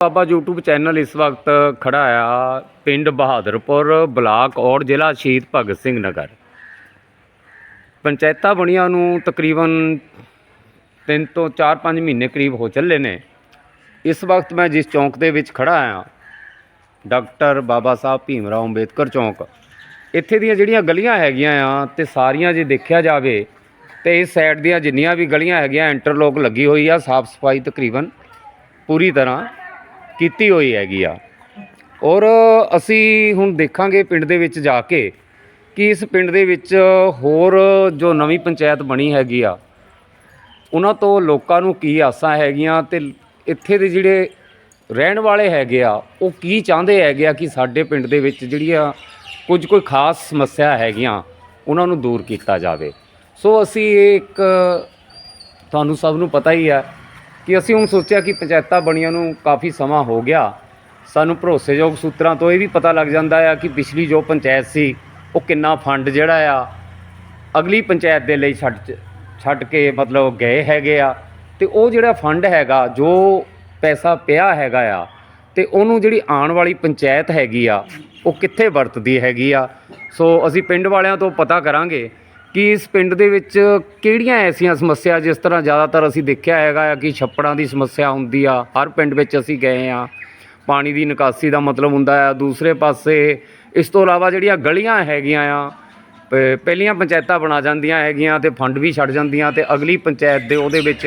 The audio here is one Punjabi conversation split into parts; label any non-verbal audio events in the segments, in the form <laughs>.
ਬਾਬਾ YouTube ਚੈਨਲ ਇਸ ਵਕਤ ਖੜਾ ਆ, ਪਿੰਡ ਬਹਾਦਰਪੁਰ, ਬਲਾਕ ਔਰ ਜ਼ਿਲ੍ਹਾ ਸ਼ਹੀਦ ਭਗਤ ਸਿੰਘ ਨਗਰ। ਪੰਚਾਇਤਾਂ ਬਣੀਆਂ ਨੂੰ ਤਕਰੀਬਨ 3 ਤੋਂ 4-5 ਮਹੀਨੇ ਕਰੀਬ ਹੋ ਚੱਲੇ ਨੇ। ਇਸ ਵਕਤ ਮੈਂ ਜਿਸ ਚੌਂਕ ਦੇ ਵਿੱਚ ਖੜਾ ਆ, ਡਾਕਟਰ ਬਾਬਾ ਸਾਹਿਬ ਭੀਮ ਰਾਓ ਅੰਬੇਦਕਰ ਚੌਂਕ, ਇੱਥੇ ਦੀਆਂ ਜਿਹੜੀਆਂ ਗਲੀਆਂ ਹੈਗੀਆਂ ਆ ਤੇ ਸਾਰੀਆਂ ਜੇ ਦੇਖਿਆ ਜਾਵੇ ਤੇ ਇਸ ਸਾਈਡ ਦੀਆਂ ਜਿੰਨੀਆਂ ਵੀ ਗਲੀਆਂ ਹੈਗੀਆਂ, ਇੰਟਰਲੋਕ ਲੱਗੀ ਹੋਈ ਆ, ਸਾਫ਼ ਸਫ਼ਾਈ ਤਕਰੀਬਨ ਪੂਰੀ ਤਰ੍ਹਾਂ ਕੀਤੀ ਹੋਈ ਹੈਗੀ ਆ। ਔਰ ਅਸੀਂ ਹੁਣ ਦੇਖਾਂਗੇ ਪਿੰਡ ਦੇ ਵਿੱਚ ਜਾ ਕੇ ਕਿ ਇਸ ਪਿੰਡ ਦੇ ਵਿੱਚ ਹੋਰ ਜੋ ਨਵੀਂ ਪੰਚਾਇਤ ਬਣੀ ਹੈਗੀ ਆ, ਉਹਨਾਂ ਤੋਂ ਲੋਕਾਂ ਨੂੰ ਕੀ ਆਸਾਂ ਹੈਗੀਆਂ ਤੇ ਇੱਥੇ ਦੇ ਜਿਹੜੇ ਰਹਿਣ ਵਾਲੇ ਹੈਗੇ ਆ, ਉਹ ਕੀ ਚਾਹੁੰਦੇ ਹੈਗੇ ਆ ਕਿ ਸਾਡੇ ਪਿੰਡ ਦੇ ਵਿੱਚ ਜਿਹੜੀਆਂ ਕੁਝ ਕੋਈ ਖਾਸ ਸਮੱਸਿਆ ਹੈਗੀਆਂ, ਉਹਨਾਂ ਨੂੰ ਦੂਰ ਕੀਤਾ ਜਾਵੇ। ਸੋ ਅਸੀਂ ਇਹ ਇੱਕ ਤੁਹਾਨੂੰ ਸਭ ਨੂੰ ਪਤਾ ਹੀ ਆ ਕਿ ਅਸੀਂ ਹੁਣ ਸੋਚਿਆ ਕਿ ਪੰਚਾਇਤਾਂ ਬਣੀਆਂ ਨੂੰ ਕਾਫੀ ਸਮਾਂ ਹੋ ਗਿਆ। ਸਾਨੂੰ ਭਰੋਸੇਯੋਗ ਸੂਤਰਾਂ ਤੋਂ ਇਹ ਵੀ ਪਤਾ ਲੱਗ ਜਾਂਦਾ ਆ ਕਿ ਪਿਛਲੀ ਜੋ ਪੰਚਾਇਤ ਸੀ, ਉਹ ਕਿੰਨਾ ਫੰਡ ਜਿਹੜਾ ਆ, ਅਗਲੀ ਪੰਚਾਇਤ ਦੇ ਲਈ ਛੱਡ ਛੱਡ ਕੇ ਮਤਲਬ ਗਏ ਹੈਗੇ ਆ। ਤੇ ਉਹ ਜਿਹੜਾ ਫੰਡ ਹੈਗਾ, ਜੋ ਪੈਸਾ ਪਿਆ ਹੈਗਾ ਆ, ਤੇ ਉਹਨੂੰ ਜਿਹੜੀ ਆਉਣ ਵਾਲੀ ਪੰਚਾਇਤ ਹੈਗੀ ਆ, ਉਹ ਕਿੱਥੇ ਵਰਤਦੀ ਹੈਗੀ ਆ। ਸੋ ਅਸੀਂ ਪਿੰਡ ਵਾਲਿਆਂ ਤੋਂ ਪਤਾ ਕਰਾਂਗੇ ਕਿ ਇਸ ਪਿੰਡ ਦੇ ਵਿੱਚ ਕਿਹੜੀਆਂ ਐਸੀਆਂ ਸਮੱਸਿਆ ਜਿਸ ਤਰ੍ਹਾਂ ਜ਼ਿਆਦਾਤਰ ਅਸੀਂ ਦੇਖਿਆ ਹੈਗਾ ਆ ਕਿ ਛੱਪੜਾਂ ਦੀ ਸਮੱਸਿਆ ਹੁੰਦੀ ਆ, ਹਰ ਪਿੰਡ ਵਿੱਚ ਅਸੀਂ ਗਏ ਆ। ਪਾਣੀ ਦੀ ਨਿਕਾਸੀ ਦਾ ਮਤਲਬ ਹੁੰਦਾ ਆ। ਦੂਸਰੇ ਪਾਸੇ ਇਸ ਤੋਂ ਇਲਾਵਾ ਜਿਹੜੀਆਂ ਗਲੀਆਂ ਹੈਗੀਆਂ ਆ ਪਹਿਲੀਆਂ ਪੰਚਾਇਤਾਂ ਬਣਾ ਜਾਂਦੀਆਂ ਹੈਗੀਆਂ ਤੇ ਫੰਡ ਵੀ ਛੱਡ ਜਾਂਦੀਆਂ ਤੇ ਅਗਲੀ ਪੰਚਾਇਤ ਦੇ ਉਹਦੇ ਵਿੱਚ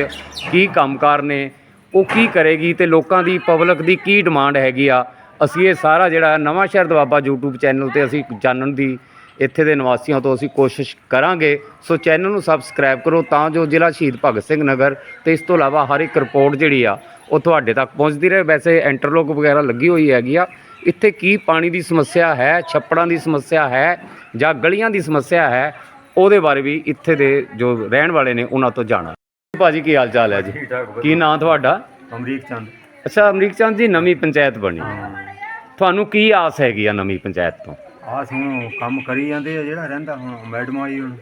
ਕੀ ਕੰਮਕਾਰ ਨੇ, ਉਹ ਕੀ ਕਰੇਗੀ ਤੇ ਲੋਕਾਂ ਦੀ ਪਬਲਿਕ ਦੀ ਕੀ ਡਿਮਾਂਡ ਹੈਗੀ ਆ। ਅਸੀਂ ਇਹ ਸਾਰਾ ਜਿਹੜਾ ਨਵਾਂ ਸ਼ਹਿਰ ਦਵਾਬਾ YouTube ਚੈਨਲ ਤੇ ਅਸੀਂ ਜਾਣਨ ਦੀ ਇੱਥੇ ਦੇ ਨਿਵਾਸੀਆਂ ਤੋਂ ਅਸੀਂ ਕੋਸ਼ਿਸ਼ ਕਰਾਂਗੇ। ਸੋ ਚੈਨਲ ਨੂੰ ਸਬਸਕ੍ਰਾਈਬ ਕਰੋ ਤਾਂ ਜੋ ਜ਼ਿਲ੍ਹਾ ਸ਼ਹੀਦ ਭਗਤ ਸਿੰਘ ਨਗਰ ਤੇ ਇਸ ਤੋਂ ਇਲਾਵਾ ਹਰ ਇੱਕ ਰਿਪੋਰਟ ਜਿਹੜੀ ਆ ਉਹ ਤੁਹਾਡੇ ਤੱਕ ਪਹੁੰਚਦੀ ਰਹੇ। ਵੈਸੇ ਇੰਟਰਲੋਕ ਵਗੈਰਾ ਲੱਗੀ ਹੋਈ ਹੈਗੀ ਆ। ਇੱਥੇ ਕੀ ਪਾਣੀ ਦੀ ਸਮੱਸਿਆ ਹੈ ਛੱਪੜਾਂ ਦੀ ਸਮੱਸਿਆ ਹੈ ਜਾਂ ਗਲੀਆਂ ਦੀ ਸਮੱਸਿਆ ਹੈ ਉਹਦੇ ਬਾਰੇ ਵੀ ਇੱਥੇ ਦੇ ਜੋ ਰਹਿਣ ਵਾਲੇ ਨੇ ਉਹਨਾਂ ਤੋਂ ਜਾਣਾ ਭਾਜੀ ਕੀ ਹਾਲ ਚਾਲ ਹੈ ਜੀ? ਕੀ ਨਾਂ ਤੁਹਾਡਾ? ਅਮਰੀਕ ਚੰਦ। ਅੱਛਾ ਅਮਰੀਕ ਚੰਦ ਜੀ ਨਵੀਂ ਪੰਚਾਇਤ ਬਣੀ। ਤੁਹਾਨੂੰ ਕੀ ਆਸ ਹੈਗੀ ਆ ਨਵੀਂ ਪੰਚਾਇਤ ਤੋਂ? ਆਹ ਹੁਣ ਕੰਮ ਕਰੀ ਜਾਂਦੇ ਆ ਜਿਹੜਾ ਰਹਿੰਦਾ ਹੁਣ ਮੈਡਮ ਆਈ ਹੁਣ।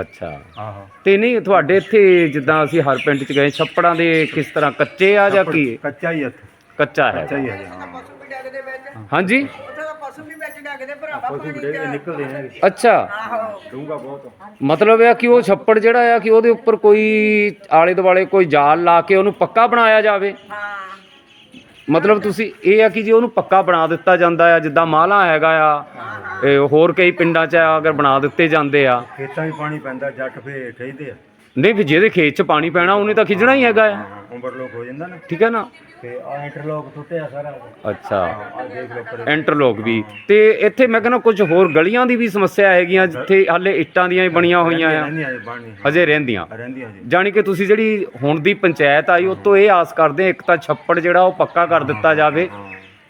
ਅੱਛਾ। ਆਹੋ। ਤੇ ਨਹੀਂ ਤੁਹਾਡੇ ਇੱਥੇ ਜਿੱਦਾਂ ਅਸੀਂ ਹਰ ਪਿੰਡ ਚ ਗਏ ਛੱਪੜਾਂ ਦੇ ਕਿਸ ਤਰ੍ਹਾਂ ਕੱਚੇ ਆ ਜਾਂ ਕੀ? ਕੱਚਾ ਹੀ ਇੱਥੇ। ਕੱਚਾ ਹੈ ਕੱਚਾ ਹੀ ਹੈ ਜੀ ਹਾਂ। ਹਾਂਜੀ? ਉੱਥੇ ਤਾਂ ਪਸ਼ੂ ਵੀ ਵਿੱਚ ਡੱਗਦੇ ਭਰਾਵਾ ਪਸ਼ੂ ਪਾਣੀ ਬੜੇ ਚ। ਨਿਕਲਦੇ ਨੇ ਅੱਛਾ। ਆਹੋ। ਡੂੰਗਾ ਬਹੁਤ। ਮਤਲਬ ਇਹ ਆ ਕਿ ਉਹ ਛੱਪੜ ਜਿਹੜਾ ਆ ਕਿ ਉਹਦੇ ਉੱਪਰ ਕੋਈ ਆਲੇ ਦੁਆਲੇ ਕੋਈ ਜਾਲ ਲਾ ਕੇ ਉਹਨੂੰ ਪੱਕਾ ਬਣਾਇਆ ਜਾਵੇ? ਹਾਂ। ਮਤਲਬ ਤੁਸੀਂ ਇਹ ਆ ਕਿ ਜੇ ਉਹਨੂੰ ਪੱਕਾ ਬਣਾ ਦਿੱਤਾ ਜਾਂਦਾ ਆ, ਜਿੱਦਾਂ ਮਾਲਾ ਹੈਗਾ ਆ, ਇਹ ਹੋਰ ਕਈ ਪਿੰਡਾਂ 'ਚ ਆ, ਅਗਰ ਬਣਾ ਦਿੱਤੇ ਜਾਂਦੇ ਆ। ਖੇਤਾਂ 'ਚ ਪਾਣੀ ਪੈਂਦਾ ਜੱਟ ਫੇ ਕਹਿੰਦੇ ਆ। ਨਹੀਂ ਵੀ ਜਿਹਦੇ ਖੇਤ 'ਚ ਪਾਣੀ ਪੈਣਾ ਉਹਨੇ ਤਾਂ ਖਿੱਚਣਾ ਹੀ ਹੈਗਾ। ਆ ਓਵਰਲੋਕ ਹੋ ਜਾਂਦਾ ਨਾ। ਠੀਕ ਹੈ ਨਾ? ਤੇ ਆ ਇੰਟਰਲੋਕ ਟੁੱਟਿਆ ਸਾਰਾ। ਅੱਛਾ। ਆ ਦੇਖ ਲਓ ਪਰ। ਇੰਟਰਲੋਕ ਵੀ। ਤੇ ਇੱਥੇ ਮੈਂ ਕਹਿੰਦਾ ਕੁਝ ਹੋਰ ਗਲੀਆਂ ਦੀ ਵੀ ਸਮੱਸਿਆ ਹੈਗੀਆਂ ਜਿੱਥੇ ਹਾਲੇ ਇੱਟਾਂ ਦੀਆਂ ਹੀ ਬਣੀਆਂ ਹੋਈਆਂ ਆ। ਰਹਿੰਦੀਆਂ ਜੀ ਬਾਣੀ ਅਜੇ ਰਹਿੰਦੀਆਂ। ਰਹਿੰਦੀਆਂ ਜੀ ਜਾਣੀ ਕਿ ਤੁਸੀਂ ਜਿਹੜੀ ਹੁਣ ਦੀ ਪੰਚਾਇਤ ਆਈ ਉਹ ਤੋਂ ਇਹ ਆਸ ਕਰਦੇ ਇੱਕ ਤਾਂ ਛੱਪੜ ਜਿਹੜਾ ਉਹ ਪੱਕਾ ਕਰ ਦਿੱਤਾ ਜਾਵੇ।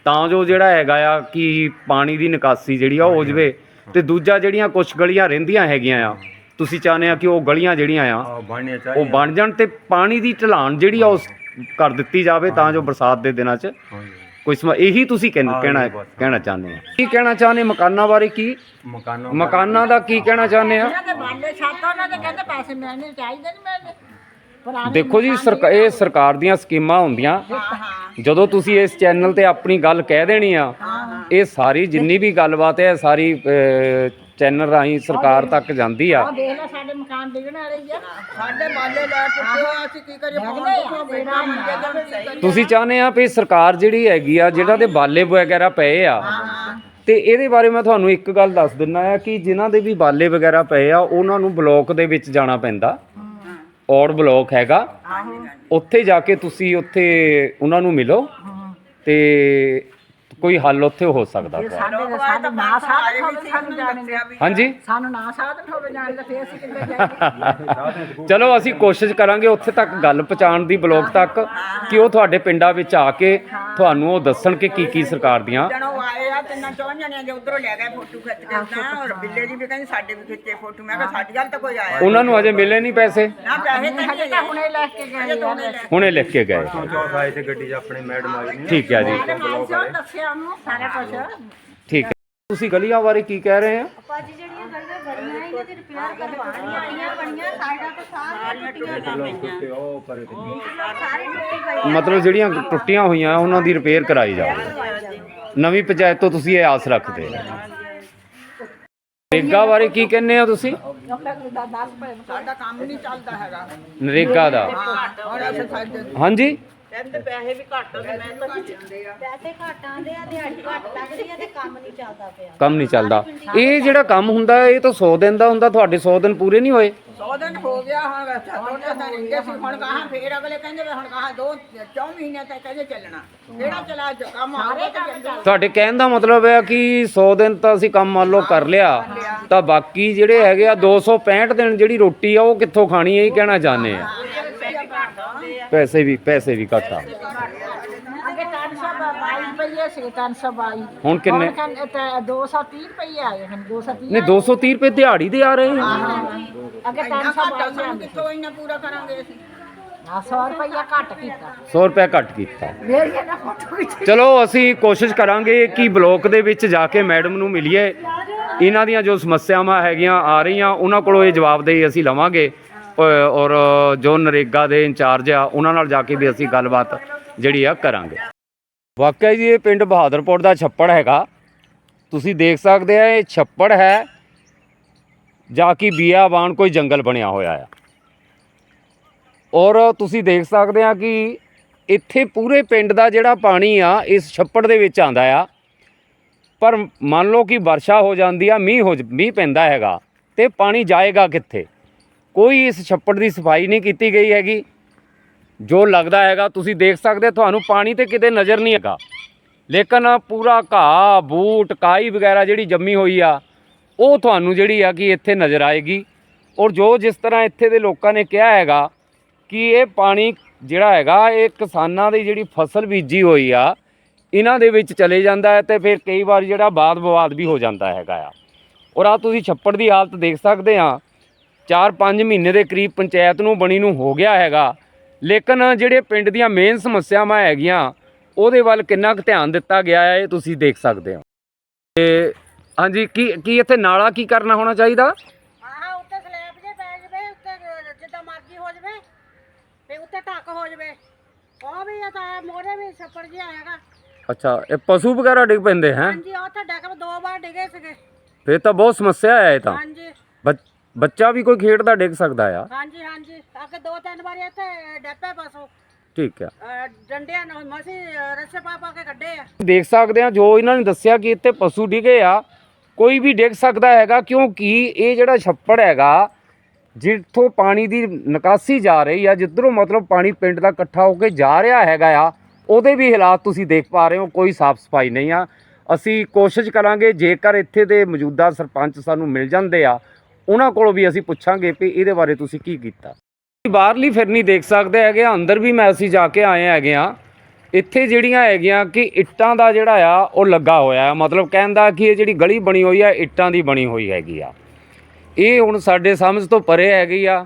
ਤਾਂ ਜੋ ਜਿਹੜਾ ਹੈਗਾ ਆ ਕਿ ਪਾਣੀ ਦੀ ਨਿਕਾਸੀ ਜਿਹੜੀ ਆ ਉਹ ਹੋ ਜਵੇ। ਤੇ ਦੂਜਾ ਜਿਹੜੀਆਂ ਕੁਝ ਗਲੀਆਂ ਰਹਿੰਦੀਆਂ ਹੈਗੀਆਂ ਆ ਤੁਸੀਂ ਚਾਹੁੰਦੇ ਆ ਕਿ ਉਹ ਗਲੀਆਂ ਜਿਹੜੀਆਂ ਆ ਉਹ ਬਣ ਜਾਣ ਤੇ ਪਾਣੀ ਦੀ ਢਲਾਣ ਜਿਹੜੀ ਆ ਉਹ ਕਰ ਦਿੱਤੀ ਜਾਵੇ ਤਾਂ ਜੋ ਬਰਸਾਤ ਦੇ ਦਿਨਾਂ 'ਚ ਹਾਂਜੀ। ਕੋਈ ਸਮ ਇਹੀ ਤੁਸੀਂ ਕਹਿਣ- ਕਹਿਣਾ ਚਾਹੁੰਦੇ ਆ। ਕੀ ਕਹਿਣਾ ਚਾਹੁੰਦੇ ਮਕਾਨਾਂ ਬਾਰੇ ਕੀ? ਮਕਾਨਾਂ ਮਕਾਨਾਂ ਦਾ ਕੀ ਕਹਿਣਾ ਚਾਹੁੰਦੇ ਆ? ਉਹਨਾਂ ਦੇ ਬਾਲੇ ਛੱਤ ਉਹਨਾਂ ਦੇ ਕਹਿੰਦੇ ਪੈਸੇ ਮਿਲਣੇ ਚਾਹੀਦੇ ਨਹੀਂ ਮਿਲਣੇ। ਪੁਰਾਣੇ ਦੇਖੋ ਜੀ ਸਰਕਾਰ ਇਹ ਸਰਕਾਰ ਦੀਆਂ ਸਕੀਮਾਂ ਹੁੰਦੀਆਂ। ਹਾਂ ਹਾਂ। ਜਦੋਂ ਤੁਸੀਂ ਇਸ ਚੈਨਲ ਤੇ ਆਪਣੀ ਗੱਲ ਕਹਿ ਦੇਣੀ ਆ ਇਹ ਸਾਰੀ ਜਿੰਨੀ ਵੀ ਗੱਲਬਾਤ ਹੈ ਸਾਰੀ ਚੈਨਲ ਰਾਹੀਂ ਸਰਕਾਰ ਤੱਕ ਜਾਂਦੀ ਆ। ਆਹ ਦੇਖ ਲੈ ਸਾਡੇ ਮਕਾਨ ਡਿੱਗਣ ਵਾਲੇ ਹੀ ਆ। ਸਾਡੇ ਬਾਲੇ ਲੈ ਟੁੱਟੇ ਹੋਏ ਅਸੀਂ ਕੀ ਕਰੀਏ? ਫੋਨ ਤੋਂ ਬੈਠਾ ਮੰਗੇ ਜਾਣ ਕੀ ਕਰੀਏ ਤੁਸੀਂ ਚਾਹੁੰਦੇ ਆ ਵੀ ਸਰਕਾਰ ਜਿਹੜੀ ਹੈਗੀ ਆ ਜਿਹੜਾ ਦੇ ਬਾਲੇ ਵਗੈਰਾ ਪਏ ਆ। ਤੇ ਇਹਦੇ ਬਾਰੇ ਮੈਂ ਤੁਹਾਨੂੰ ਇੱਕ ਗੱਲ ਦੱਸ ਦਿੰਨਾ ਆ ਕਿ ਜਿਨ੍ਹਾਂ ਦੇ ਵੀ ਬਾਲੇ ਵਗੈਰਾ ਪਏ ਆ ਉਹਨਾਂ ਨੂੰ ਬਲਾਕ ਦੇ ਵਿੱਚ ਜਾਣਾ ਪੈਂਦਾ। ਔੜ ਬਲਾਕ ਹੈਗਾ। ਉੱਥੇ ਜਾ ਕੇ ਤੁਸੀਂ ਉੱਥੇ ਉਹਨਾਂ ਨੂੰ ਮਿਲੋ। ਤੇ ਕੋਈ ਹੱਲ ਉੱਥੇ ਹੋ ਸਕਦਾ ਵਾ। ਸਾਡੇ ਸਾਡੇ ਨਾ ਸਾਧਨ ਹੋਵੇ ਸਾਨੂੰ ਜਾਣ ਦੇ ਹਾਂਜੀ? ਸਾਨੂੰ ਨਾ ਸਾਧਨ ਹੋਵੇ ਜਾਣ ਦਾ ਫੇਰ ਅਸੀਂ ਕਿੱਥੇ ਜਾਈਏ? <laughs> ਚਲੋ ਅਸੀਂ ਕੋਸ਼ਿਸ਼ ਕਰਾਂਗੇ ਉੱਥੇ ਤੱਕ ਗੱਲ ਪਹੁੰਚਾਉਣ ਦੀ ਬਲਾਕ ਤੱਕ ਕਿ ਉਹ ਤੁਹਾਡੇ ਪਿੰਡਾਂ ਵਿੱਚ ਆ ਕੇ ਤੁਹਾਨੂੰ ਉਹ ਦੱਸਣ ਕਿ ਕੀ ਕੀ ਸਰਕਾਰ ਦੀਆਂ ਜਣੋ ਆਏ ਆ ਤਿੰਨਾਂ ਚੌਂ ਜਣਿਆਂ ਦੇ ਉਧਰੋਂ ਲੈ ਗਏ ਫੋਟੋ ਖਿੱਚ ਕੇ ਤਾਂ ਔਰ ਬਿੱਲੇ ਜੀ ਵੀ ਕਹਿੰਦੀ ਸਾਡੇ ਵੀ ਖਿੱਚੇ ਫੋਟੋ। ਮੈਂ ਕਿਹਾ ਸਾਡੀ ਗੱਲ ਤਾਂ ਕੋਈ ਆਇਆ ਉਹਨਾਂ ਨੂੰ ਅਜੇ ਮਿਲੇ ਨਹੀਂ ਪੈਸੇ। ਨਾ ਪੈਸੇ ਤਾਂ ਹਜੇ ਤਾਂ ਹੁਣੇ ਲੈ ਕੇ ਗਏ ਹੁਣੇ ਲਿਖ ਕੇ ਗਏ। ਚੌਥ ਆਏ ਤੇ ਗੱਡੀ 'ਚ ਆਪਣੇ ਮੈਡਮ ਆਈ ਨੇ ਠੀਕ ਹੈ ਜੀ। ਦੱਸਿਆ ਉਹਨੂੰ ਸਾਰਾ ਕੁਝ ਠੀਕ ਹੈ ਤੁਸੀਂ ਗਲੀਆਂ ਬਾਰੇ ਕੀ ਕਹਿ ਰਹੇ ਆ? ਭਾਜੀ ਜਿਹੜੀਆਂ ਗਲੀਆਂ ਬਣੀਆਂ ਹੀ ਰਿਪੇਅਰ ਕਰਵਾਉਣੀਆਂ ਆਈਆਂ ਬਣੀਆਂ ਸਾਈਡਾਂ ਤੇ ਸਾਰੀਆਂ ਟੁੱਟੀਆਂ ਉਹ ਪਰੇ ਤੇ। ਸਾਰੀ ਟੁੱਟੀ ਗਈ ਮਤਲਬ ਜਿਹੜੀਆਂ ਟੁੱਟੀਆਂ ਹੋਈਆਂ ਉਹਨਾਂ ਦੀ ਰਿਪੇਅਰ ਕਰਾਈ ਜਾਵੇ। ਨਵੀਂ ਪੰਚਾਇਤ ਤੋਂ ਤੁਸੀਂ ਇਹ ਆਸ ਰੱਖਦੇ ਹੋ। ਨਰੇਗਾ ਬਾਰੇ ਕੀ ਕਹਿੰਦੇ ਹੋ ਤੁਸੀਂ? ਸਾਡਾ ਕੰਮ ਨਹੀਂ ਚੱਲਦਾ ਹੈਗਾ। ਨਰੇਗਾ ਦਾ। ਔਰ ਅਸੀਂ ਸਾਡੇ ਹਾਂਜੀ ਪੈਸੇ ਘੱਟ ਆਉਂਦੇ ਆ। ਦਿਹਾੜੀ ਘੱਟ ਲੱਗਦੀ ਆ ਤੇ ਕੰਮ ਨਹੀਂ ਚੱਲਦਾ ਪਿਆ। ਕੰਮ ਨਹੀਂ ਚੱਲਦਾ। ਇਹ ਜਿਹੜਾ ਕੰਮ ਹੁੰਦਾ ਇਹ ਤਾਂ 100 ਦਿਨ ਦਾ ਹੁੰਦਾ ਤੁਹਾਡੇ 100 ਦਿਨ ਪੂਰੇ ਨਹੀਂ ਹੋਏ? 100 ਦਿਨ ਹੋ ਗਿਆ ਹੁਣ ਥੋੜੇ ਦਿਨ ਰਹਿੰਦੇ ਸੀ। ਹੁਣ ਕਹਾਂ ਫੇਰ ਅਗਲੇ ਕਹਿੰਦੇ ਵੀ ਹੁਣ ਕਹਾਂ ਦੋ ਚੌ ਮਹੀਨੇ ਤੱਕ ਕਹਿੰਦੇ ਚੱਲਣਾ। ਕਿਹੜਾ ਚਲਾ ਜ- ਕੰਮ ਆਵੇ ਤਾਂ ਤੁਹਾਡੇ ਕਹਿਣ ਦਾ ਮਤਲਬ ਹੈ ਕਿ 100 ਦਿਨ ਤਾਂ ਅਸੀਂ ਕੰਮ ਮੰਨ ਲਓ ਕਰ ਲਿਆ ਤਾਂ ਬਾਕੀ ਜਿਹੜੇ ਹੈਗੇ ਆ 265 ਦਿਨ ਜਿਹੜੀ ਰੋਟੀ ਆ ਉਹ ਕਿੱਥੋਂ ਖਾਣੀ ਹੈ ਇਹ ਕਹਿਣਾ ਚਾਹੁੰਦੇ ਆ। ਪੈਸੇ ਵੀ ਪੈਸੇ ਵੀ ਘੱਟ ਆ। ਅੱਗੇ 322 ਰੁਪਏ ਸੀ 322 ਹੁਣ ਕਿੰਨੇ? ਹੁਣ ਕਹਿੰਦੇ ਤੇ 230 ਰੁਪਏ ਆਏ ਹਨ 230 ਨਹੀਂ 230 ਰੁਪਏ ਦਿਹਾੜੀ ਦੇ ਆ ਰਹੇ ਆ ਅੱਗੇ ਇੰਨਾ ਘੱਟ 322 ਸਾਨੂੰ ਕਿੱਥੋਂ ਇੰਨਾ ਪੂਰਾ ਕਰਾਂਗੇ ਅਸੀਂ? ਆ 100 ਰੁਪਏ ਘੱਟ ਕੀਤਾ। 100 ਰੁਪਏ ਘੱਟ ਕੀਤਾ। ਮੇਰੀ ਨਾ ਫੋਟੋ ਵਿੱਚ ਚਲੋ ਅਸੀਂ ਕੋਸ਼ਿਸ਼ ਕਰਾਂਗੇ ਕਿ ਬਲਾਕ ਦੇ ਵਿੱਚ ਜਾ ਕੇ ਮੈਡਮ ਨੂੰ ਮਿਲੀਏ। ਇਹਨਾਂ ਦੀਆਂ ਜੋ ਸਮੱਸਿਆਵਾਂ ਹੈਗੀਆਂ ਆ ਰਹੀਆਂ ਉਹਨਾਂ ਕੋਲੋਂ ਇਹ ਜਵਾਬਦੇਹੀ ਅਸੀਂ ਲਵਾਂਗੇ। ਔਰ ਜੋ ਨਰੇਗਾ ਦੇ ਇੰਚਾਰਜ ਆ, ਉਹਨਾਂ ਨਾਲ ਜਾ ਕੇ ਵੀ ਅਸੀਂ ਗੱਲਬਾਤ ਜਿਹੜੀ ਆ ਕਰਾਂਗੇ। ਵਾਕਿਆ ਜੀ, ਇਹ ਪਿੰਡ ਬਹਾਦਰਪੁਰ ਦਾ ਛੱਪੜ ਹੈਗਾ। ਤੁਸੀਂ ਦੇਖ ਸਕਦੇ ਆ, ਇਹ ਛੱਪੜ ਹੈ, ਜਾ ਕਿ ਬੀਆਬਾਨ ਕੋਈ ਜੰਗਲ ਬਣਿਆ ਹੋਇਆ ਆ। ਔਰ ਤੁਸੀਂ ਦੇਖ ਸਕਦੇ ਆ ਕਿ ਇੱਥੇ ਪੂਰੇ ਪਿੰਡ ਦਾ ਜਿਹੜਾ ਪਾਣੀ ਆ, ਇਸ ਛੱਪੜ ਦੇ ਵਿੱਚ ਆਂਦਾ ਆ। ਪਰ ਮੰਨ ਲਓ ਕਿ ਵਰਸ਼ਾ ਹੋ ਜਾਂਦੀ ਆ, ਮੀਂਹ ਹੋ ਜ- ਮੀਂਹ ਪੈਂਦਾ ਹੈਗਾ, ਤੇ ਪਾਣੀ ਜਾਏਗਾ ਕਿੱਥੇ? ਕੋਈ ਇਸ ਛੱਪੜ ਦੀ ਸਫ਼ਾਈ ਨਹੀਂ ਕੀਤੀ ਗਈ ਹੈਗੀ। ਜੋ ਲੱਗਦਾ ਹੈਗਾ, ਤੁਸੀਂ ਦੇਖ ਸਕਦੇ ਤੁਹਾਨੂੰ ਪਾਣੀ ਤੇ ਕਿਤੇ ਨਜ਼ਰ ਨਹੀਂ ਹੈਗਾ। ਲੇਕਿਨ ਪੂਰਾ ਘਾਹ, ਬੂਟ, ਕਾਈ ਵਗੈਰਾ ਜਿਹੜੀ ਜੰਮੀ ਹੋਈ ਆ, ਉਹ ਤੁਹਾਨੂੰ ਜਿਹੜੀ ਆ ਕਿ ਇੱਥੇ ਨਜ਼ਰ ਆਏਗੀ। ਔਰ ਜੋ ਜਿਸ ਤਰ੍ਹਾਂ ਇੱਥੇ ਦੇ ਲੋਕਾਂ ਨੇ ਕਿਹਾ ਹੈਗਾ ਕਿ ਇਹ ਪਾਣੀ ਜਿਹੜਾ ਹੈਗਾ, ਇਹ ਕਿਸਾਨਾਂ ਦੀ ਜਿਹੜੀ ਫਸਲ ਬੀਜੀ ਹੋਈ ਆ, ਇਹਨਾਂ ਦੇ ਵਿੱਚ ਚਲੇ ਜਾਂਦਾ ਹੈ ਤੇ ਫਿਰ ਕਈ ਵਾਰ ਜਿਹੜਾ ਬਾਦ ਵਿਵਾਦ ਵੀ ਹੋ ਜਾਂਦਾ ਹੈਗਾ ਆ। ਔਰ ਆ ਤੁਸੀਂ ਛੱਪੜ ਦੀ ਹਾਲਤ ਦੇਖ ਸਕਦੇ ਆ 4-5 ਮਹੀਨੇ ਦੇ ਕਰੀਬ ਪੰਚਾਇਤ ਨੂੰ ਬਣੀ ਨੂੰ ਹੋ ਗਿਆ ਹੈਗਾ। ਲੇਕਿਨ ਜਿਹੜੇ ਪਿੰਡ ਦੀਆਂ ਮੇਨ ਸਮੱਸਿਆਵਾਂ ਹੈਗੀਆਂ ਉਹਦੇ ਵੱਲ ਕਿੰਨਾ ਕੁ ਧਿਆਨ ਦਿੱਤਾ ਗਿਆ ਹੈ ਇਹ ਤੁਸੀਂ ਦੇਖ ਸਕਦੇ ਹੋ। ਤੇ ਹਾਂਜੀ ਕੀ ਕੀ ਇੱਥੇ ਨਾਲਾ ਕੀ ਕਰਨਾ ਹੋਣਾ ਚਾਹੀਦਾ? ਆਹ ਉੱਤੇ ਸਲੈਬ ਜੇ ਪੈ ਜਵੇ ਉੱਤੇ ਜਿੱਦਾਂ ਮਰਜ਼ੀ ਹੋ ਜਵੇ ਤੇ ਉੱਤੇ ਢੱਕ ਹੋ ਜਵੇ। ਉਹ ਵੀ ਆ ਤਾਂ ਮੋਰੇ ਵੀ ਛੱਪੜ ਜਿਹਾ ਆਏਗਾ ਅੱਛਾ ਇਹ ਪਸ਼ੂ ਵਗੈਰਾ ਡਿੱਗ ਪੈਂਦੇ ਹੈ? ਹਾਂਜੀ ਉੱਥੇ ਡੱਕ ਦੋ ਵਾਰ ਡਿਗੇ ਸੀਗੇ। ਫਿਰ ਤਾਂ ਬਹੁਤ ਸਮੱਸਿਆ ਹੈ ਇਹ ਤਾਂ। ਹਾਂਜੀ। ਬੱਚ- ਬੱਚਾ ਵੀ ਕੋਈ ਖੇਡਦਾ ਡਿੱਗ ਸਕਦਾ ਆ। ਹਾਂਜੀ ਹਾਂਜੀ। ਅੱਗੇ ਦੋ ਤਿੰਨ ਵਾਰੀ ਇੱਥੇ ਡੱਪੇ ਪਸੋ ਠੀਕ ਆ। ਅਹ ਡੰਡਿਆਂ ਨਾਲ ਮਸੀ ਰੱਸੇ ਪਾ ਪਾ ਕੇ ਕੱਢੇ ਆ। ਦੇਖ ਸਕਦੇ ਆ ਜੋ ਇਹਨਾਂ ਨੇ ਦੱਸਿਆ ਕਿ ਇੱਥੇ ਪਸ਼ੂ ਡਿਗੇ ਆ ਕੋਈ ਵੀ ਡਿੱਗ ਸਕਦਾ ਹੈਗਾ ਕਿਉਂਕਿ ਇਹ ਜਿਹੜਾ ਛੱਪੜ ਹੈਗਾ ਜਿੱਥੋਂ ਪਾਣੀ ਦੀ ਨਿਕਾਸੀ ਜਾ ਰਹੀ ਆ ਜਿੱਧਰੋਂ ਮਤਲਬ ਪਾਣੀ ਪਿੰਡ ਦਾ ਇਕੱਠਾ ਹੋ ਕੇ ਜਾ ਰਿਹਾ ਹੈਗਾ ਆ ਉਹਦੇ ਵੀ ਹਾਲਾਤ ਤੁਸੀਂ ਦੇਖ ਪਾ ਰਹੇ ਹੋ ਕੋਈ ਸਾਫ਼ ਸਫ਼ਾਈ ਨਹੀਂ ਆ। ਅਸੀਂ ਕੋਸ਼ਿਸ਼ ਕਰਾਂਗੇ ਜੇਕਰ ਇੱਥੇ ਦੇ ਮੌਜੂਦਾ ਸਰਪੰਚ ਸਾਨੂੰ ਮਿਲ ਜਾਂਦੇ ਆ ਉਹਨਾਂ ਕੋਲੋਂ ਵੀ ਅਸੀਂ ਪੁੱਛਾਂਗੇ ਵੀ ਇਹਦੇ ਬਾਰੇ ਤੁਸੀਂ ਕੀ ਕੀਤਾ। ਬਾਹਰਲੀ ਫਿਰਨੀ ਦੇਖ ਸਕਦੇ ਹੈਗੇ ਆ ਅੰਦਰ ਵੀ ਮੈਂ ਅਸੀਂ ਜਾ ਕੇ ਆਏ ਹੈਗੇ ਆ ਇੱਥੇ ਜਿਹੜੀਆਂ ਹੈਗੀਆਂ ਕਿ ਇੱਟਾਂ ਦਾ ਜਿਹੜਾ ਆ, ਉਹ ਲੱਗਾ ਹੋਇਆ ਹੈ। ਮਤਲਬ ਕਹਿੰਦਾ ਕਿ ਇਹ ਜਿਹੜੀ ਗਲੀ ਬਣੀ ਹੋਈ ਆ, ਇੱਟਾਂ ਦੀ ਬਣੀ ਹੋਈ ਹੈਗੀ ਆ। ਇਹ ਹੁਣ ਸਾਡੇ ਸਮਝ ਤੋਂ ਪਰੇ ਹੈਗੀ ਆ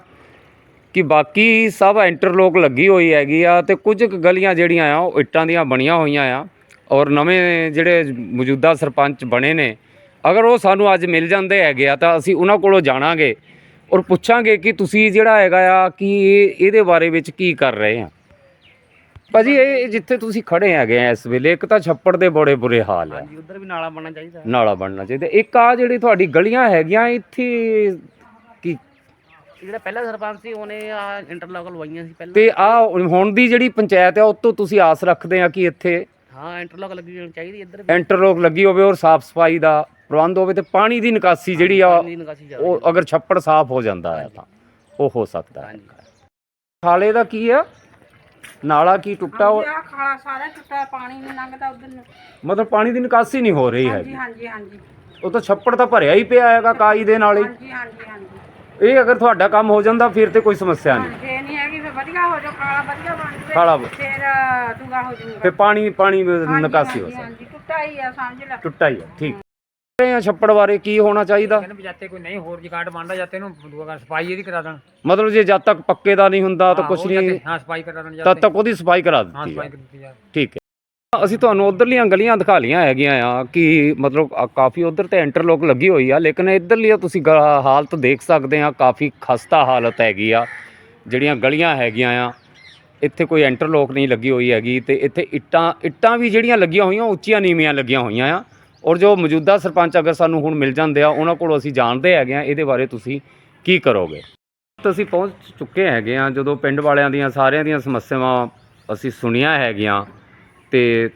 ਕਿ ਬਾਕੀ ਸਭ ਇੰਟਰਲੋਕ ਲੱਗੀ ਹੋਈ ਹੈਗੀ ਆ ਤੇ ਕੁਝ ਕੁ ਗਲੀਆਂ ਜਿਹੜੀਆਂ ਆ, ਉਹ ਇੱਟਾਂ ਦੀਆਂ ਬਣੀਆਂ ਹੋਈਆਂ ਆ। ਔਰ ਨਵੇਂ ਜਿਹੜੇ ਮੌਜੂਦਾ ਸਰਪੰਚ ਬਣੇ ਨੇ ਅਗਰ ਉਹ ਸਾਨੂੰ ਅੱਜ ਮਿਲ ਜਾਂਦੇ ਹੈਗੇ ਆ ਤਾਂ ਅਸੀਂ ਉਹਨਾਂ ਕੋਲੋਂ ਜਾਣਾਂਗੇ ਔਰ ਪੁੱਛਾਂਗੇ ਕਿ ਤੁਸੀਂ ਜਿਹੜਾ ਹੈਗਾ ਆ ਕਿ ਇਹ ਇਹਦੇ ਬਾਰੇ ਵਿੱਚ ਕੀ ਕਰ ਰਹੇ ਆ। ਭਾਜੀ ਇਹ ਜਿੱਥੇ ਤੁਸੀਂ ਖੜੇ ਹੈਗੇ ਆ ਇਸ ਵੇਲੇ ਇੱਕ ਤਾਂ ਛੱਪੜ ਦੇ ਬੜੇ ਬੁਰੇ ਹਾਲ ਆ। ਹਾਂਜੀ ਉਧਰ ਵੀ ਨਾਲਾ ਬਣਨਾ ਚਾਹੀਦਾ। ਨਾਲਾ ਬਣਨਾ ਚਾਹੀਦਾ। ਇੱਕ ਆ ਜਿਹੜੀ ਤੁਹਾਡੀ ਗਲੀਆਂ ਹੈਗੀਆਂ ਇੱਥੇ ਕੀ? ਜਿਹੜਾ ਪਹਿਲਾ ਸਰਪੰਚ ਸੀ ਉਹਨੇ ਆ ਇੰਟਰਲੋਕ ਲਵਾਈਆਂ ਸੀ ਪਹਿਲਾਂ। ਤੇ ਆ ਹੁਣ ਦੀ ਜਿਹੜੀ ਪੰਚਾਇਤ ਆ ਉਹ ਤੋਂ ਤੁਸੀਂ ਆਸ ਰੱਖਦੇ ਆ ਕਿ ਇੱਥੇ ਹਾਂ ਇੰਟਰਲੋਕ ਲੱਗੀ ਹੋਣੀ ਚਾਹੀਦੀ ਇੱਧਰ ਵੀ। ਇੰਟਰਲੋਕ ਲੱਗੀ ਹੋਵੇ ਔਰ ਸਾਫ਼ ਸਫ਼ਾਈ ਦਾ ਪ੍ਰਬੰਧ ਹੋਵੇ ਤੇ ਪਾਣੀ ਦੀ ਨਿਕਾਸੀ ਜਿਹੜੀ ਆ ਪਾਣੀ ਦੀ ਨਿਕਾਸੀ ਜ਼ਿਆਦਾ ਉਹ ਅਗਰ ਛੱਪੜ ਸਾਫ਼ ਹੋ ਜਾਂਦਾ ਹੈ ਤਾਂ ਉਹ ਹੋ ਸਕਦਾ ਹੈ। ਹਾਂਜੀ। ਖਾਲੇ ਦਾ ਕੀ ਆ? ਨਾਲਾ ਕੀ ਟੁੱਟਾ ਹੋ- ਆ ਖਾਲਾ ਸਾਰਾ ਟੁੱਟਾ ਪਾਣੀ ਨਹੀਂ ਲੰਘਦਾ ਉਧਰ ਨੂੰ। ਮਤਲਬ ਪਾਣੀ ਦੀ ਨਿਕਾਸੀ ਨਹੀਂ ਹੋ ਰਹੀ ਹਾਂਜੀ ਹਾਂਜੀ ਉਹ ਤਾਂ ਛੱਪੜ ਤਾਂ ਭਰਿਆ ਹੀ ਪਿਆ ਹੈਗਾ ਕਾਈ ਦੇ ਨਾਲ ਹੀ। ਹਾਂਜੀ ਹਾਂਜੀ ਹਾਂਜੀ। ਇਹ ਅਗਰ ਤੁਹਾਡਾ ਕੰਮ ਹੋ ਜਾਂਦਾ ਫਿਰ ਤੇ ਕੋਈ ਸਮੱਸਿਆ ਨਹੀਂ। ਜੇ ਨਹੀਂ ਹੈਗੀ ਫਿਰ ਵਧੀਆ ਹੋ ਜਾ ਖਾਲਾ ਵਧੀਆ ਬਣ ਜਵੇ ਖਾਲਾ ਫਿਰ ਦੂਗਾ ਹੋ ਜਾਊਗਾ। ਫਿਰ ਪਾਣੀ ਪਾਣੀ ਨਿਕਾਸੀ ਹੋ ਹਾਂਜੀ, ਸਕਦੀ। ਹਾਂਜੀ ਟੁੱਟਾ ਹੀ ਆ ਸਮਝ ਲੈ। ਟੁੱਟਾ ਹੀ ਹੈ ਠੀਕ। ਇਹ ਛੱਪੜ ਬਾਰੇ ਕੀ ਹੋਣਾ ਚਾਹੀਦਾ? ਕਹਿੰਦੇ ਜਾਤੇ ਕੋਈ ਨਹੀਂ ਹੋਰ ਜਗਾਟ ਬਣਦਾ ਜਾਤੇ ਨੂੰ ਦੂਆ ਕਰ ਸਫ਼ਾਈ ਇਹਦੀ ਕਰਾ ਦੇਣ। ਮਤਲਬ ਜੇ ਜਦ ਤੱਕ ਪੱਕੇ ਦਾ ਨਹੀਂ ਹੁੰਦਾ ਤਾਂ ਕੁਝ ਹੋਰ ਨਹੀਂ ਹਾਂ ਸਫ਼ਾਈ ਕਰਾ ਦੇਣ ਤਦ ਤੱਕ। ਉਹਦੀ ਸਫ਼ਾਈ ਕਰਾ ਹਾਂ ਦਿੱਤੀ ਸਫ਼ਾਈ ਹੈ ਕਰ ਦਿੱਤੀ ਜਾਵੇ ਠੀਕ ਹੈ। ਅਸੀਂ ਤੁਹਾਨੂੰ ਉਧਰਲੀਆਂ ਗਲੀਆਂ ਦਿਖਾ ਲੀਆਂ ਹੈਗੀਆਂ ਆ ਕਿ ਮਤਲਬ ਆ ਕਾਫੀ ਉਧਰ ਤੇ ਇੰਟਰਲੋਕ ਲੱਗੀ ਹੋਈ ਆ ਲੇਕਿਨ ਇਧਰਲੀਆਂ ਤੁਸੀਂ ਗ- ਹਾਲਤ ਦੇਖ ਸਕਦੇ ਆ ਕਾਫੀ ਖਸਤਾ ਹਾਲਤ ਹੈਗੀ ਆ ਜਿਹੜੀਆਂ ਗਲੀਆਂ ਹੈਗੀਆਂ ਆ। ਇੱਥੇ ਕੋਈ ਇੰਟਰਲੋਕ ਨਹੀਂ ਲੱਗੀ ਹੋਈ ਹੈਗੀ ਤੇ ਇੱਥੇ ਇੱਟਾਂ ਇੱਟਾਂ ਵੀ ਜਿਹੜੀਆਂ ਲੱਗੀਆਂ ਹੋਈਆਂ ਉੱਚੀਆਂ ਨੀਵੀਆਂ ਲੱਗੀਆਂ ਹੋਈਆਂ ਆ। ਔਰ ਜੋ ਮੌਜੂਦਾ ਸਰਪੰਚ ਅਗਰ ਸਾਨੂੰ ਹੁਣ ਮਿਲ ਜਾਂਦੇ ਆ, ਉਹਨਾਂ ਕੋਲੋਂ ਅਸੀਂ ਜਾਣਦੇ ਹੈਗੇ ਆ, ਇਹਦੇ ਬਾਰੇ ਤੁਸੀਂ ਕੀ ਕਰੋਗੇ? ਤਾਂ ਅਸੀਂ ਪਹੁੰਚ ਚੁੱਕੇ ਹੈਗੇ ਆ, ਜਦੋਂ ਪਿੰਡ ਵਾਲਿਆਂ ਦੀਆਂ ਸਾਰਿਆਂ ਦੀਆਂ ਸਮੱਸਿਆਵਾਂ ਅਸੀਂ ਸੁਣੀਆਂ ਹੈਗੀਆਂ ਤੇ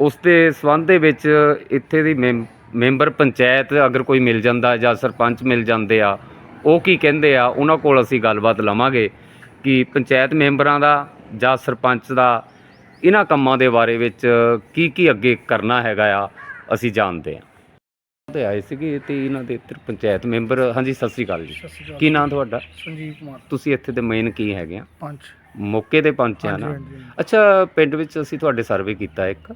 ਉਸ ਦੇ ਸੰਬੰਧ ਦੇ ਵਿੱਚ ਇੱਥੇ ਦੀ ਮੈਂਬ- ਮੈਂਬਰ ਪੰਚਾਇਤ ਅਗਰ ਕੋਈ ਮਿਲ ਜਾਂਦਾ ਜਾਂ ਸਰਪੰਚ ਮਿਲ ਜਾਂਦੇ ਆ, ਉਹ ਕੀ ਕਹਿੰਦੇ ਆ, ਉਹਨਾਂ ਕੋਲ ਅਸੀਂ ਗੱਲਬਾਤ ਲਵਾਂਗੇ ਕਿ ਪੰਚਾਇਤ ਮੈਂਬਰਾਂ ਦਾ ਜਾਂ ਸਰਪੰਚ ਦਾ ਇਹਨਾਂ ਕੰਮਾਂ ਦੇ ਬਾਰੇ ਵਿੱਚ ਕੀ ਕੀ ਅੱਗੇ ਕਰਨਾ ਹੈਗਾ ਆ ਅਸੀਂ ਜਾਣਦੇ ਆ ਤੇ ਆਏ ਸੀਗੇ ਤੇ ਇਹਨਾਂ ਦੇ ਇੱਧਰ ਪੰਚਾਇਤ ਮੈਂਬਰ। ਹਾਂਜੀ ਸਤਿ ਸ੍ਰੀ ਅਕਾਲ ਜੀ। ਕੀ ਨਾਮ ਤੁਹਾਡਾ? ਸੰਜੀਵ ਕੁਮਾਰ। ਤੁਸੀਂ ਇੱਥੇ ਦੇ ਮੇਨ ਕੀ ਹੈਗੇ ਆ? ਪੰਜ ਮੌਕੇ ਤੇ ਪਹੁੰਚੇ ਆ ਨਾ? ਅੱਛਾ ਪਿੰਡ ਵਿੱਚ ਅਸੀਂ ਤੁਹਾਡੇ ਸਰਵੇ ਕੀਤਾ ਇੱਕ।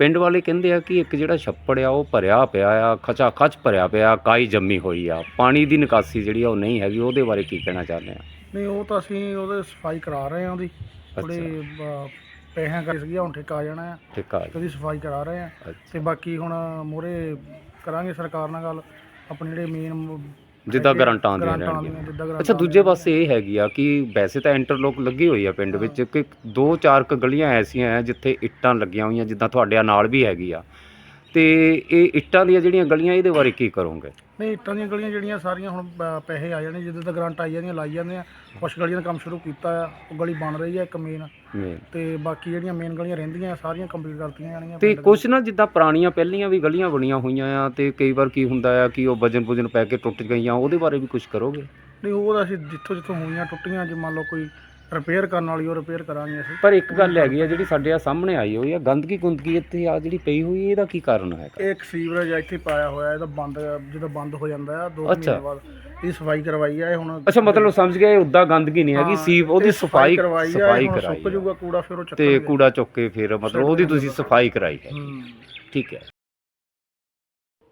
ਪਿੰਡ ਵਾਲੇ ਕਹਿੰਦੇ ਆ ਕਿ ਇੱਕ ਜਿਹੜਾ ਛੱਪੜ ਆ ਉਹ ਭਰਿਆ ਪਿਆ ਆ ਖਚਾ ਖਚ ਭਰਿਆ ਪਿਆ ਕਾਈ ਜੰਮੀ ਹੋਈ ਆ। ਪਾਣੀ ਦੀ ਨਿਕਾਸੀ ਜਿਹੜੀ ਆ ਉਹ ਨਹੀਂ ਹੈਗੀ। ਉਹਦੇ ਬਾਰੇ ਕੀ ਕਹਿਣਾ ਚਾਹੁੰਦੇ ਆ? ਨਹੀਂ ਉਹ ਤਾਂ ਅਸੀਂ ਉਹਦੇ ਸਫ਼ਾਈ ਕਰਾ ਰਹੇ ਹਾਂ ਉਹਦੀ। ਥੋੜੇ ਪੈਸਿਆਂ ਕਰਕੇ ਸੀਗਾ ਹੁਣ ਠੇਕਾ ਆ ਜਾਣਾ ਹੈ। ਠੀਕ ਆ ਉਹਦੀ ਸਫ਼ਾਈ ਕਰਾ ਰਹੇ ਅੱਛਾ। ਤੇ ਬਾਕੀ ਹੁਣ ਮੋਰੇ ਕਰਾਂਗੇ ਸਰਕਾਰ ਨਾਲ ਗੱਲ ਆਪਣੇ ਜਿਹੜੇ ਮੇਨ ਜਿੱਦਾਂ ਗਰੰਟਾਂ ਆਉਂਦੀਆਂ ਰਹਿਣਗੀਆਂ। ਅੱਛਾ ਦੂਜੇ ਪਾਸੇ ਇਹ ਹੈਗੀ ਆ ਕਿ ਵੈਸੇ ਤਾਂ ਇੰਟਰਲੋਕ ਲੱਗੀ ਹੋਈ ਆ ਪਿੰਡ ਵਿੱਚ ਕਿ ਦੋ ਚਾਰ ਕ ਗਲੀਆਂ ਐਸੀਆਂ ਆ ਜਿੱਥੇ ਇੱਟਾਂ ਲੱਗੀਆਂ ਹੋਈਆਂ ਜਿੱਦਾਂ ਤੁਹਾਡੇ ਨਾਲ ਵੀ ਹੈਗੀ ਆ। ਤੇ ਇਹ ਇੱਟਾਂ ਦੀਆਂ ਜਿਹੜੀਆਂ ਗਲੀਆਂ ਇਹਦੇ ਬਾਰੇ ਕੀ ਕਰੋਗੇ? ਨਹੀਂ ਇੱਟਾਂ ਦੀਆਂ ਗਲੀਆਂ ਜਿਹੜੀਆਂ ਸਾਰੀਆਂ ਹੁਣ ਅ, ਪੈਸੇ ਆ ਜਾਣੇ ਜਿੱਦਾਂ ਤਾਂ ਗਰੰਟ ਆਈ ਜਾਂਦੀਆਂ ਲਾਈ ਜਾਂਦੇ ਆ। ਕੁਛ ਗਲੀਆਂ ਦਾ ਕੰਮ ਸ਼ੁਰੂ ਕੀਤਾ ਆ ਉਹ ਗਲੀ ਬਣ ਰਹੀ ਆ ਇੱਕ ਮੇਨ ਮੇਨ ਤੇ ਬਾਕੀ ਜਿਹੜੀਆਂ ਮੇਨ ਗਲੀਆਂ ਰਹਿੰਦੀਆਂ ਸਾਰੀਆਂ ਕੰਪਲੀਟ ਕਰਤੀਆਂ ਜਾਣੀਆਂ ਤੇ ਪਿੰਡ। ਕੁਛ ਨਾ ਜਿੱਦਾਂ ਪੁਰਾਣੀਆਂ ਪਹਿਲੀਆਂ ਵੀ ਗਲੀਆਂ ਬਣੀਆਂ ਹੋਈਆਂ ਆ ਤੇ ਕਈ ਵਾਰ ਕੀ ਹੁੰਦਾ ਆ ਕਿ ਉਹ ਵਜਨ ਵੁਜਨ ਪੈ ਕੇ ਟੁੱਟ ਗਈਆਂ ਉਹਦੇ ਬਾਰੇ ਵੀ ਕੁਝ ਕਰੋਗੇ? ਨਹੀਂ ਉਹ ਤਾਂ ਅਸੀਂ ਜਿੱਥੋਂ ਜਿੱਥੋਂ ਹੋਈਆਂ ਟੁੱਟੀਆਂ ਜੇ ਮੰਨ ਲਓ ਕੋਈ ਰਿਪੇਅਰ ਕਰਨ ਵਾਲੀ ਉਹ ਰਿਪੇਅਰ ਕਰਾਂਗੇ ਅਸੀਂ। ਪਰ ਇੱਕ ਗੱਲ ਹੈਗੀ ਆ ਜਿਹੜੀ ਸਾਡੇ ਆ ਸਾਹਮਣੇ ਆਈ ਹੋਈ ਆ ਗੰਦਗੀ ਗੁੰਦਗੀ ਇੱਥੇ ਆ ਜਿਹੜੀ ਪਈ ਹੋਈ ਇਹਦਾ ਕੀ ਕਾਰਨ ਹੈਗਾ? ਇਹ ਇੱਕ ਸੀਵਰੇਜ ਆ ਇੱਥੇ ਪਾਇਆ ਹੋਇਆ ਇਹਦਾ ਬੰਦ ਜਦੋਂ ਬੰਦ ਹੋ ਜਾਂਦਾ ਆ ਦੋ ਕੁ ਅੱਛਾ। ਮਹੀਨੇ ਬਾਅਦ। ਇਹ ਸਫ਼ਾਈ ਕਰਵਾਈ ਆ ਇਹ ਹੁਣ ਅੱਛਾ ਮਤਲਬ ਸਮਝ ਗਿਆ ਇਹ ਉਦਾਂ ਗੰਦਗੀ ਨਹੀਂ ਹੈਗੀ ਹਾਂ, ਸੀ ਉਹਦੀ ਇਹ ਸਫ਼ਾਈ ਕਰਵਾਈ ਆ ਸਫ਼ਾਈ ਹੁਣ ਕਰਾਈ ਸੁੱਕ ਆ। ਜਾਊਗਾ ਕੂੜਾ ਫਿਰ ਉਹ ਤੇ ਚੱਕਾਂਗੇ ਕੂੜਾ ਚੁੱਕ ਕੇ ਫਿਰ ਮਤਲਬ ਉਹਦੀ ਤੁਸੀਂ ਸਫ਼ਾਈ ਕਰਾਈ ਹੂੰ। ਠੀਕ ਹੈ।